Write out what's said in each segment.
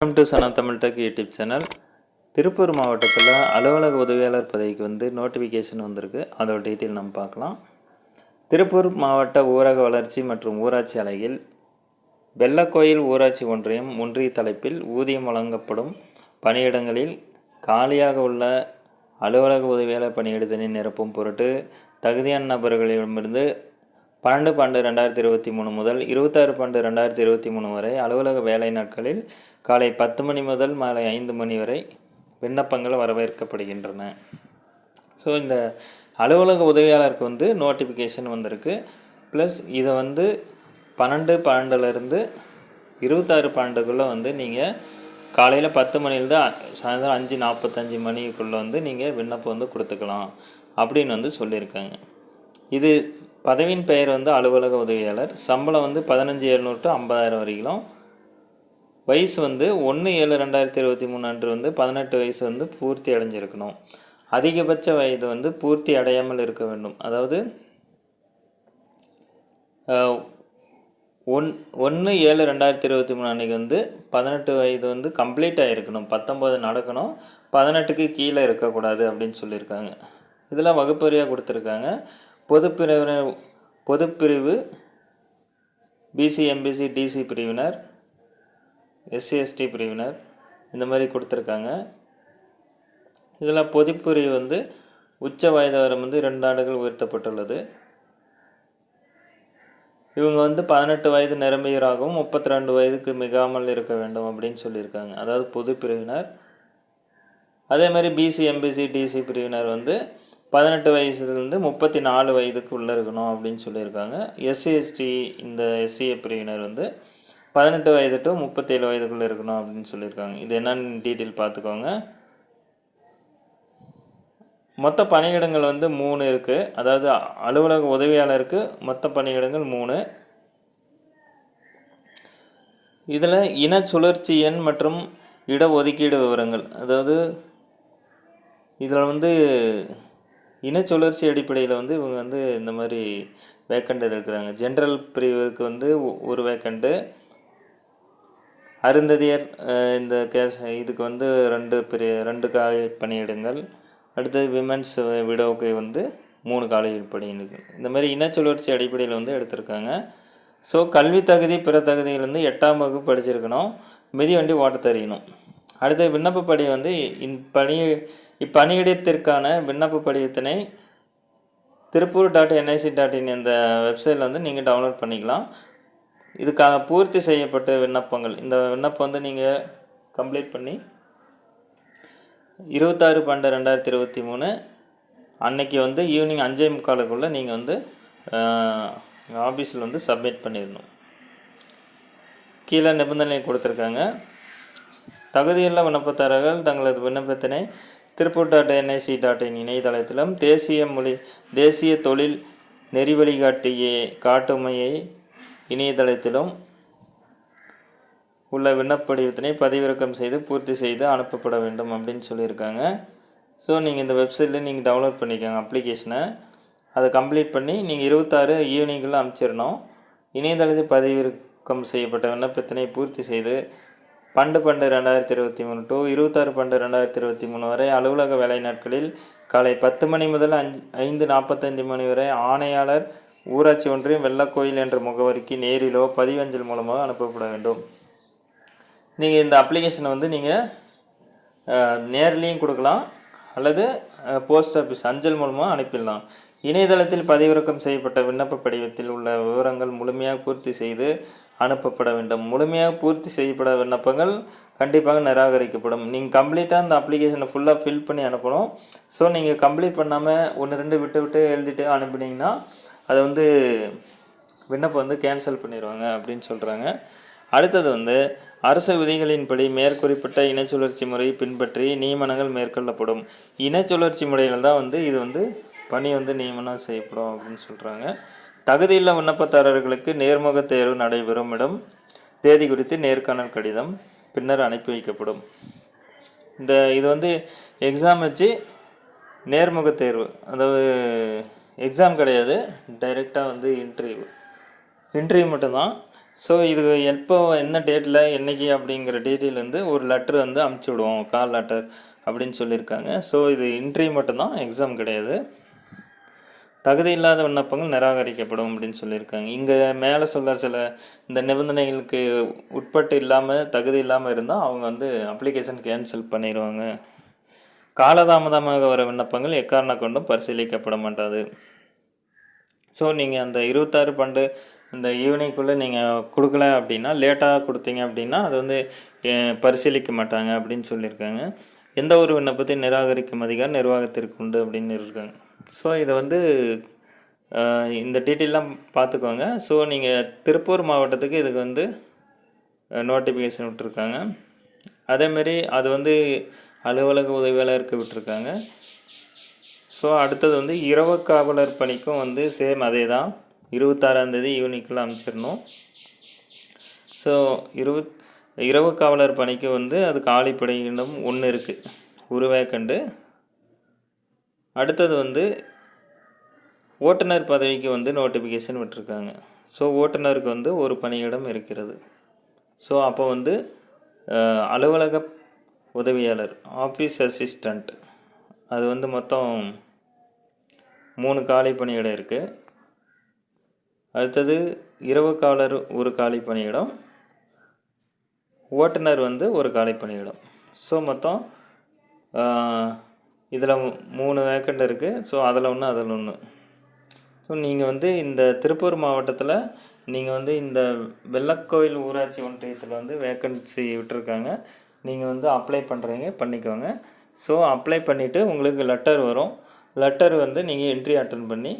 Welcome to Sana Tamil tech YouTube channel Tiruppur மாவட்டத்தில் அலுவலக உதவியாளர் பதவிக்கு வந்து நோட்டிஃபிகேஷன் வந்திருக்கு. அதோட டீட்டெயில் நம்ம பார்க்கலாம். திருப்பூர் மாவட்ட ஊரக வளர்ச்சி மற்றும் ஊராட்சி அலையில் வெள்ளக்கோயில் ஊராட்சி ஒன்றியம் ஒன்றிய தலைப்பில் ஊதியம் வழங்கப்படும் பணியிடங்களில் காலியாக உள்ள அலுவலக உதவியாளர் பணியிடத்தினை நிரப்பும் பொருட்டு தகுதியான நபர்களிடமிருந்து பன்னெண்டு பன்னெண்டு ரெண்டாயிரத்தி இருபத்தி மூணு முதல் இருபத்தாறு பன்னெண்டு ரெண்டாயிரத்தி இருபத்தி மூணு வரை அலுவலக வேலை நாட்களில் காலை பத்து மணி முதல் மாலை ஐந்து மணி வரை விண்ணப்பங்கள் வரவேற்கப்படுகின்றன. ஸோ இந்த அலுவலக உதவியாளருக்கு வந்து நோட்டிஃபிகேஷன் வந்திருக்கு. ப்ளஸ் இதை வந்து பன்னெண்டு பன்னெண்டுலேருந்து இருபத்தாறு பன்னெண்டுக்குள்ளே வந்து நீங்கள் காலையில் பத்து மணிலேருந்து சாயந்தரம் அஞ்சு நாற்பத்தஞ்சு மணிக்குள்ளே வந்து நீங்கள் விண்ணப்பம் வந்து கொடுத்துக்கலாம் அப்படின்னு வந்து சொல்லியிருக்காங்க. இது பதவியின் பெயர் வந்து அலுவலக உதவியாளர். சம்பளம் வந்து பதினஞ்சு எழுநூறு டு ஐம்பதாயிரம் வரைக்கும் வயசு வந்து ஒன்று ஏழு ரெண்டாயிரத்தி இருபத்தி மூணு அன்று வந்து பதினெட்டு வயசு வந்து பூர்த்தி அடைஞ்சிருக்கணும். அதிகபட்ச வயது வந்து பூர்த்தி அடையாமல் இருக்க வேண்டும். அதாவது ஒன் ஒன்று ஏழு ரெண்டாயிரத்தி இருபத்தி மூணு அன்றைக்கி வந்து பதினெட்டு வயது வந்து கம்ப்ளீட் ஆகிருக்கணும் பத்தொம்போது நடக்கணும். பதினெட்டுக்கு கீழே இருக்கக்கூடாது அப்படின்னு சொல்லியிருக்காங்க. இதெல்லாம் வகுப்பறியாக கொடுத்துருக்காங்க. பொதுப்பிரிவினர் பொதுப்பிரிவு பிசி எம்பிசி டிசி பிரிவினர் எஸ்சி எஸ்டி பிரிவினர் இந்த மாதிரி கொடுத்துருக்காங்க. இதில் பொதுப்பிரிவு வந்து உச்ச வயது வரை வந்து ரெண்டு ஆண்டுகள் உயர்த்தப்பட்டுள்ளது. இவங்க வந்து பதினெட்டு வயது நிரம்பியராகவும் முப்பத்தி ரெண்டு வயதுக்கு மிகாமல் இருக்க வேண்டும் அப்படின்னு சொல்லியிருக்காங்க. அதாவது பொது பிரிவினர் அதே மாதிரி பிசி எம்பிசி டிசி பிரிவினர் வந்து பதினெட்டு வயசுலேருந்து முப்பத்தி நாலு வயதுக்கு உள்ளே இருக்கணும் அப்படின்னு சொல்லியிருக்காங்க. எஸ்சி எஸ்டி இந்த எஸ்சிஏ பிரிவினர் வந்து பதினெட்டு வயது டு முப்பத்தேழு வயதுக்குள்ளே இருக்கணும் அப்படின்னு சொல்லியிருக்காங்க. இது என்னென்னு டீட்டெயில் பார்த்துக்கோங்க. மொத்த பணியிடங்கள் வந்து மூணு இருக்குது அதாவது அலுவலக உதவியாளருக்கு மொத்த பணியிடங்கள் மூணு. இதில் இன சுழற்சி எண் மற்றும் இட ஒதுக்கீடு விவரங்கள். அதாவது இதில் வந்து இனச்சுழற்சி அடிப்படையில் வந்து இவங்க வந்து இந்த மாதிரி வேக்கண்ட் இருக்கிறாங்க ஜென்ரல் பிரிவுக்கு வந்து ஒரு வேக்கண்ட்டு அருந்ததியர் இந்த கேஸ் இதுக்கு வந்து ரெண்டு பெரிய ரெண்டு காலை பணியிடங்கள். அடுத்தது விமென்ஸ் விடோவுக்கு வந்து மூணு காலை பணியிடங்கள். இந்த மாதிரி இனச்சுழற்சி அடிப்படையில் வந்து எடுத்திருக்காங்க. ஸோ கல்வி தகுதி பிற தகுதியிலேருந்து எட்டாம் வகுப்பு படிச்சிருக்கணும். மிதி வண்டி ஓட்ட தெரியணும் அடுத்த விண்ணப்பப்படி வந்து வந்து பணியை இப்பணியிடத்திற்கான விண்ணப்ப படிவத்தினை Tiruppur dot NIC dot in இந்த வெப்சைட்டில் வந்து நீங்கள் டவுன்லோட் பண்ணிக்கலாம். இதுக்காக பூர்த்தி செய்யப்பட்ட விண்ணப்பங்கள். இந்த விண்ணப்பம் வந்து நீங்கள் கம்ப்ளீட் பண்ணி இருபத்தாறு பன்னெண்டு ரெண்டாயிரத்தி இருபத்தி மூணு அன்னைக்கு வந்து ஈவினிங் அஞ்சே முக்காலுக்குள்ளே நீங்கள் வந்து ஆஃபீஸில் வந்து சப்மிட் பண்ணிடணும். கீழே நிபந்தனை கொடுத்துருக்காங்க. தகுதியுள்ள விண்ணப்பதாரர்கள் தங்களது விண்ணப்பத்தினை Tiruppur dot NIC dot in இணையதளத்திலும் தேசிய மொழி தேசிய தொழில் நெறி வழிகாட்டிய காட்டுமையை இணையதளத்திலும் உள்ள விண்ணப்படிவத்தினை பதிவிறக்கம் செய்து பூர்த்தி செய்து அனுப்பப்பட வேண்டும் அப்படின்னு சொல்லியிருக்காங்க. ஸோ நீங்கள் இந்த வெப்சைட்டில் நீங்கள் டவுன்லோட் பண்ணிக்கோங்க அப்ளிகேஷனை அதை கம்ப்ளீட் பண்ணி நீங்கள் இருபத்தாறு ஈவினிங்கில் அனுப்பிச்சிடணும். இணையதளத்தில் பதிவிறக்கம் செய்யப்பட்ட விண்ணப்பத்தினை பூர்த்தி செய்து பண்டு பண்டு ரெண்டாயிரத்தி இருபத்தி மூணு டு இருபத்தாறு பண்டு ரெண்டாயிரத்தி இருபத்தி மூணு வரை அலுவலக வேலை நாட்களில் காலை பத்து மணி முதல் அஞ்சு ஐந்து நாற்பத்தைந்து மணி வரை ஆணையாளர் ஊராட்சி ஒன்றியம் வெள்ளக்கோயில் என்ற முகவரிக்கு நேரிலோ பதிவஞ்சல் மூலமாக அனுப்பப்பட வேண்டும். நீங்கள் இந்த அப்ளிகேஷனை வந்து நீங்கள் நேர்லேயும் கொடுக்கலாம் அல்லது போஸ்ட் ஆஃபீஸ் அஞ்சல் மூலமாக அனுப்பிடலாம். இணையதளத்தில் பதிவிறக்கம் செய்யப்பட்ட விண்ணப்ப படிவத்தில் உள்ள விவரங்கள் முழுமையாக பூர்த்தி செய்து அனுப்பப்பட வேண்டும். முழுமையாக பூர்த்தி செய்யப்பட விண்ணப்பங்கள் கண்டிப்பாக நிராகரிக்கப்படும். நீங்கள் கம்ப்ளீட்டாக அந்த அப்ளிகேஷனை ஃபுல்லாக ஃபில் பண்ணி அனுப்பணும். ஸோ நீங்கள் கம்ப்ளீட் பண்ணாமல் ஒன்று ரெண்டு விட்டு விட்டு எழுதிட்டு அனுப்புனீங்கன்னா அதை வந்து விண்ணப்பம் வந்து கேன்சல் பண்ணிடுவாங்க அப்படின்னு சொல்கிறாங்க அடுத்தது வந்து அரசு விதிகளின்படி மேற்குறிப்பிட்ட இனச்சுழற்சி முறையை பின்பற்றி நியமனங்கள் மேற்கொள்ளப்படும். இனச்சுழற்சி முறையில் தான் வந்து இது வந்து பணி வந்து நியமனம் செய்யப்படும் அப்படின்னு சொல்கிறாங்க தகுதியுள்ள விண்ணப்பதாரர்களுக்கு நேர்முக தேர்வு நடைபெறும் இடம் தேதி குறித்து நேர்காணல் கடிதம் பின்னர் அனுப்பி வைக்கப்படும். இந்த இது வந்து எக்ஸாம் வச்சு நேர்முக தேர்வு அதாவது எக்ஸாம் கிடையாது டைரெக்டாக வந்து இன்டர்வியூ இன்டர்வியூ மட்டும்தான். ஸோ இது எப்போ என்ன டேட்டில் என்னைக்கு அப்படிங்கிற டீட்டெயில் வந்து ஒரு லெட்டர் வந்து அமுச்சு விடுவோம் கால் லெட்டர் அப்படின்னு சொல்லியிருக்காங்க. ஸோ இது இன்டர்வியூ மட்டும்தான் எக்ஸாம் கிடையாது. தகுதி இல்லாத விண்ணப்பங்கள் நிராகரிக்கப்படும் அப்படின்னு சொல்லியிருக்காங்க. இங்கே மேலே சொல்ல சில இந்த நிபந்தனைகளுக்கு உட்பட்டு இல்லாமல் தகுதி இல்லாமல் இருந்தால் அவங்க வந்து அப்ளிகேஷன் கேன்சல் பண்ணிடுவாங்க காலதாமதமாக வர விண்ணப்பங்கள் எக்காரண கொண்டும் பரிசீலிக்கப்பட மாட்டாது. ஸோ நீங்கள் அந்த இருபத்தாறு பண்டு இந்த ஈவினிங்குள்ளே நீங்கள் கொடுக்கல அப்படின்னா லேட்டாக கொடுத்தீங்க அப்படின்னா அது வந்து பரிசீலிக்க மாட்டாங்க அப்படின்னு சொல்லியிருக்காங்க. எந்த ஒரு விண்ணப்பத்தையும் நிராகரிக்கும் அதிகாரம் நிர்வாகத்திற்கு உண்டு அப்படின்னு இருக்காங்க ஸோ இதை வந்து இந்த டீட்டெயிலாம் பார்த்துக்கோங்க. ஸோ நீங்கள் திருப்பூர் மாவட்டத்துக்கு இதுக்கு வந்து நோட்டிஃபிகேஷன் விட்டுருக்காங்க. அதேமாரி அது வந்து அலுவலக உதவியாளருக்கு விட்டுருக்காங்க. ஸோ அடுத்தது வந்து இரவு காவலர் பணிக்கும் வந்து சேம் அதே தான். இருபத்தாறாந்தேதி ஈவினிங்குள்ளே அமைச்சிடணும் ஸோ இருபத் இரவு காவலர் பணிக்கு வந்து அது காலிப்படையிடம் ஒன்று இருக்குது உருவேக்கண்டு அடுத்தது வந்து ஓட்டுநர் பதவிக்கு வந்து நோட்டிஃபிகேஷன் விட்டுருக்காங்க. ஸோ ஓட்டுநருக்கு வந்து ஒரு பணியிடம் இருக்கிறது. ஸோ அப்போ வந்து அலுவலக உதவியாளர் ஆஃபீஸ் அசிஸ்டண்ட் அது வந்து மொத்தம் மூணு காலி பணியிடம் இருக்குது அடுத்தது இரவு காவலர் ஒரு காலி பணியிடம். ஓட்டுநர் வந்து ஒரு காலி பணியிடம். ஸோ மொத்தம் இதில் மூணு வேக்கண்ட் இருக்குது ஸோ அதில் ஒன்று அதில் ஒன்று ஸோ நீங்கள் வந்து இந்த திருப்பூர் மாவட்டத்தில் நீங்கள் வந்து இந்த வெள்ளக்கோயில் ஊராட்சி ஒன்றியத்தில் வந்து வேக்கன்சி விட்டுருக்காங்க. நீங்கள் வந்து அப்ளை பண்ணுறீங்க பண்ணிக்கோங்க. ஸோ அப்ளை பண்ணிவிட்டு உங்களுக்கு லெட்டர் வரும். லெட்டர் வந்து நீங்கள் என்ட்ரி அட்டன் பண்ணி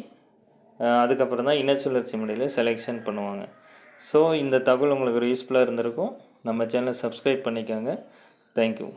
அதுக்கப்புறம் தான் இனச்சுழற்சி முறையில் செலெக்ஷன் பண்ணுவாங்க. ஸோ இந்த தகவல் உங்களுக்கு யூஸ்ஃபுல்லாக இருந்திருக்கும். நம்ம சேனலை சப்ஸ்கிரைப் பண்ணிக்கோங்க. தேங்க்யூ